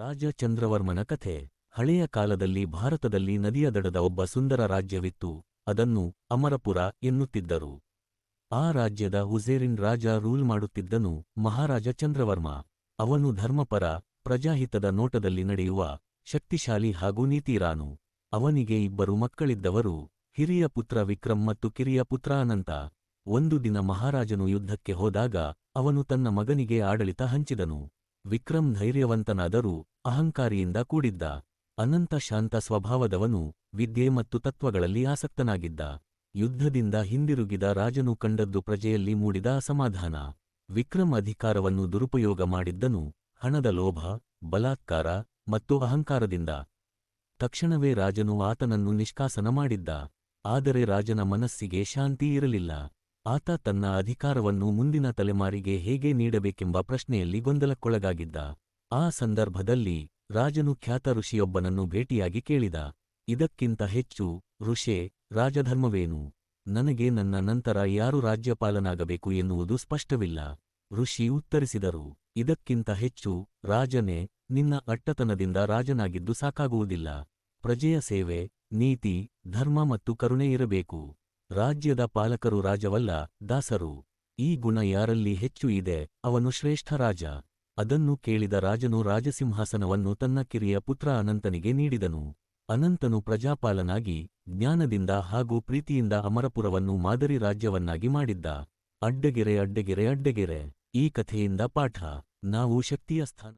ರಾಜ ಚಂದ್ರವರ್ಮನ ಕಥೆ. ಹಳೆಯ ಕಾಲದಲ್ಲಿ ಭಾರತದಲ್ಲಿ ನದಿಯ ದಡದ ಒಬ್ಬ ಸುಂದರ ರಾಜ್ಯವಿತ್ತು. ಅದನ್ನು ಅಮರಪುರ ಎನ್ನುತ್ತಿದ್ದರು. ಆ ರಾಜ್ಯದ ಹುಸೇರಿನ್ ರಾಜ ರೂಲ್ ಮಾಡುತ್ತಿದ್ದನು ಮಹಾರಾಜ ಚಂದ್ರವರ್ಮ. ಅವನು ಧರ್ಮಪರ, ಪ್ರಜಾಹಿತದ ನೋಟದಲ್ಲಿ ನಡೆಯುವ ಶಕ್ತಿಶಾಲಿ ಹಾಗೂ ನೀತಿರಾನು. ಅವನಿಗೆ ಇಬ್ಬರು ಮಕ್ಕಳಿದ್ದವರು, ಹಿರಿಯ ಪುತ್ರ ವಿಕ್ರಮ್ ಮತ್ತು ಕಿರಿಯ ಪುತ್ರ ಅನಂತ. ಒಂದು ದಿನ ಮಹಾರಾಜನು ಯುದ್ಧಕ್ಕೆ ಹೋದಾಗ ಅವನು ತನ್ನ ಮಗನಿಗೆ ಆಡಳಿತ ಹಂಚಿದನು. ವಿಕ್ರಮ್ ಧೈರ್ಯವಂತನಾದರೂ ಅಹಂಕಾರಿಯಿಂದ ಕೂಡಿದ್ದ, ಅನಂತ ಶಾಂತ ಸ್ವಭಾವದವನು ವಿದ್ಯೆ ಮತ್ತು ತತ್ವಗಳಲ್ಲಿ ಆಸಕ್ತನಾಗಿದ್ದ, ಯುದ್ಧದಿಂದ ಹಿಂದಿರುಗಿದ ರಾಜನು ಕಂಡದ್ದು ಪ್ರಜೆಯಲ್ಲಿ ಮೂಡಿದ ಅಸಮಾಧಾನ. ವಿಕ್ರಮ್ ಅಧಿಕಾರವನ್ನು ದುರುಪಯೋಗ ಮಾಡಿದ್ದನು, ಹಣದ ಲೋಭ, ಬಲಾತ್ಕಾರ ಮತ್ತು ಅಹಂಕಾರದಿಂದ. ತಕ್ಷಣವೇ ರಾಜನು ಆತನನ್ನು ನಿಷ್ಕಾಸನ ಮಾಡಿದ್ದ, ಆದರೆ ರಾಜನ ಮನಸ್ಸಿಗೆ ಶಾಂತಿ ಇರಲಿಲ್ಲ. ಆತ ತನ್ನ ಅಧಿಕಾರವನ್ನು ಮುಂದಿನ ತಲೆಮಾರಿಗೆ ಹೇಗೆ ನೀಡಬೇಕೆಂಬ ಪ್ರಶ್ನೆಯಲ್ಲಿ ಗೊಂದಲಕ್ಕೊಳಗಾಗಿದ್ದ. ಆ ಸಂದರ್ಭದಲ್ಲಿ ರಾಜನು ಖ್ಯಾತ ಋಷಿಯೊಬ್ಬನನ್ನು ಭೇಟಿಯಾಗಿ ಕೇಳಿದ, ಇದಕ್ಕಿಂತ ಹೆಚ್ಚು ಋಷೆ, ರಾಜಧರ್ಮವೇನು? ನನಗೆ ನನ್ನ ನಂತರ ಯಾರು ರಾಜ್ಯಪಾಲನಾಗಬೇಕು ಎನ್ನುವುದು ಸ್ಪಷ್ಟವಿಲ್ಲ. ಋಷಿ ಉತ್ತರಿಸಿದರು, ಇದಕ್ಕಿಂತ ಹೆಚ್ಚು ರಾಜನೇ, ನಿನ್ನ ಅಟ್ಟತನದಿಂದ ರಾಜನಾಗಿದ್ದು ಸಾಕಾಗುವುದಿಲ್ಲ. ಪ್ರಜೆಯ ಸೇವೆ, ನೀತಿ, ಧರ್ಮ ಮತ್ತು ಕರುಣೆ ಇರಬೇಕು. ರಾಜ್ಯದ ಪಾಲಕರು ರಾಜವಲ್ಲ, ದಾಸರು. ಈ ಗುಣ ಯಾರಲ್ಲಿ ಹೆಚ್ಚು ಇದೆ, ಅವನು ಶ್ರೇಷ್ಠ ರಾಜ. ಅದನ್ನು ಕೇಳಿದ ರಾಜನು ರಾಜಸಿಂಹಾಸನವನ್ನು ತನ್ನ ಕಿರಿಯ ಪುತ್ರ ಅನಂತನಿಗೆ ನೀಡಿದನು. ಅನಂತನು ಪ್ರಜಾಪಾಲನಾಗಿ ಜ್ಞಾನದಿಂದ ಹಾಗೂ ಪ್ರೀತಿಯಿಂದ ಅಮರಪುರವನ್ನು ಮಾದರಿ ರಾಜ್ಯವನ್ನಾಗಿ ಮಾಡಿದ್ದ. ಅಡ್ಡಗೆರೆ ಅಡ್ಡಗೆರೆ ಅಡ್ಡಗೆರೆ, ಈ ಕಥೆಯಿಂದ ಪಾಠ. ನಾವು ಶಕ್ತಿಯ ಸ್ಥಾನ